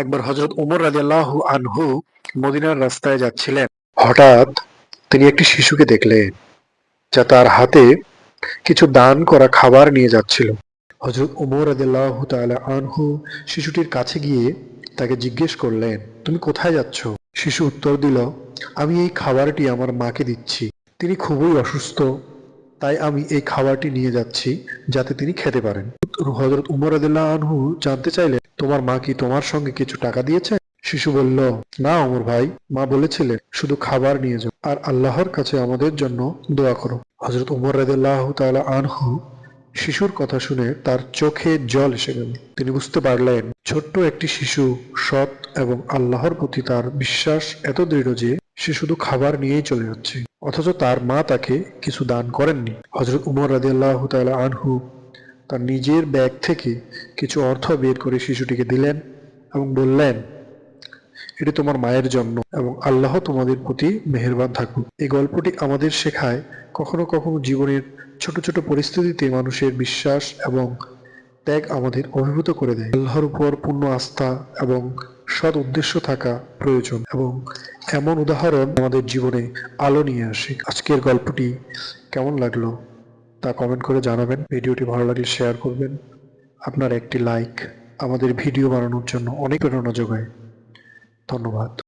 একবার হজরত উমর রাজিয়াল্লাহ আনহু মদিনার রাস্তায় যাচ্ছিলেন। হঠাৎ তিনি একটি শিশুকে দেখলেন, যা তার হাতে কিছু দান করা খাবার নিয়ে যাচ্ছিল। হজরত উমর রাদিল্লাহ তাআলা আনহু শিশুটির কাছে গিয়ে তাকে জিজ্ঞেস করলেন, তুমি কোথায় যাচ্ছ? শিশু উত্তর দিল, আমি এই খাবারটি আমার মাকে দিচ্ছি। তিনি খুবই অসুস্থ, তাই আমি এই খাবারটি নিয়ে যাচ্ছি যাতে তিনি খেতে পারেন। হজরত উমর রাদিল্লাহ আনহু জানতে চাইলেন তোমার মা কি তোমার সঙ্গে কিছু টাকা দিয়েছে? শিশু বলল, না অমর ভাই, মা বলেছিলেন, শুধু খাবার নিয়ে যাও, আর আল্লাহর কাছে আমাদের জন্য দোয়া করো। হজরত উমর রাদিল্লাহ তাআলা আনহু শিশুর কথা শুনে তার চোখে জল এসে গেল। তিনি বুঝতে পারলেন, ছোট্ট একটি শিশু সৎ এবং আল্লাহর প্রতি তার বিশ্বাস এত দৃঢ় যে সে শুধু খাবার নিয়েই চলে যাচ্ছে। অথচ তার মা তাকে কিছু দান করেননি। হজরত উমর রাদিয়াল্লাহ তাআলা আনহু তার নিজের ব্যাগ থেকে কিছু অর্থ বের করে শিশুটিকে দিলেন এবং বললেন, এটি তোমার মায়ের জন্য এবং আল্লাহ তোমাদের প্রতি মেহেরবান থাকুক। এই গল্পটি আমাদের শেখায় কখনো কখনো জীবনের ছোট ছোট পরিস্থিতিতে মানুষের বিশ্বাস এবং ত্যাগ আমাদের অভিভূত করে দেয়। আল্লাহর উপর পূর্ণ আস্থা এবং সৎ উদ্দেশ্য থাকা প্রয়োজন এবং এমন উদাহরণ আমাদের জীবনে আলো নিয়ে আসে। আজকের গল্পটি কেমন লাগল? তা কমেন্ট করে জানাবেন। ভিডিওটি ভালো লাগলে শেয়ার করবেন। আপনার একটি লাইক আমাদের ভিডিও বানানোর জন্য অনেক প্রেরণা যোগায়। ধন্যবাদ।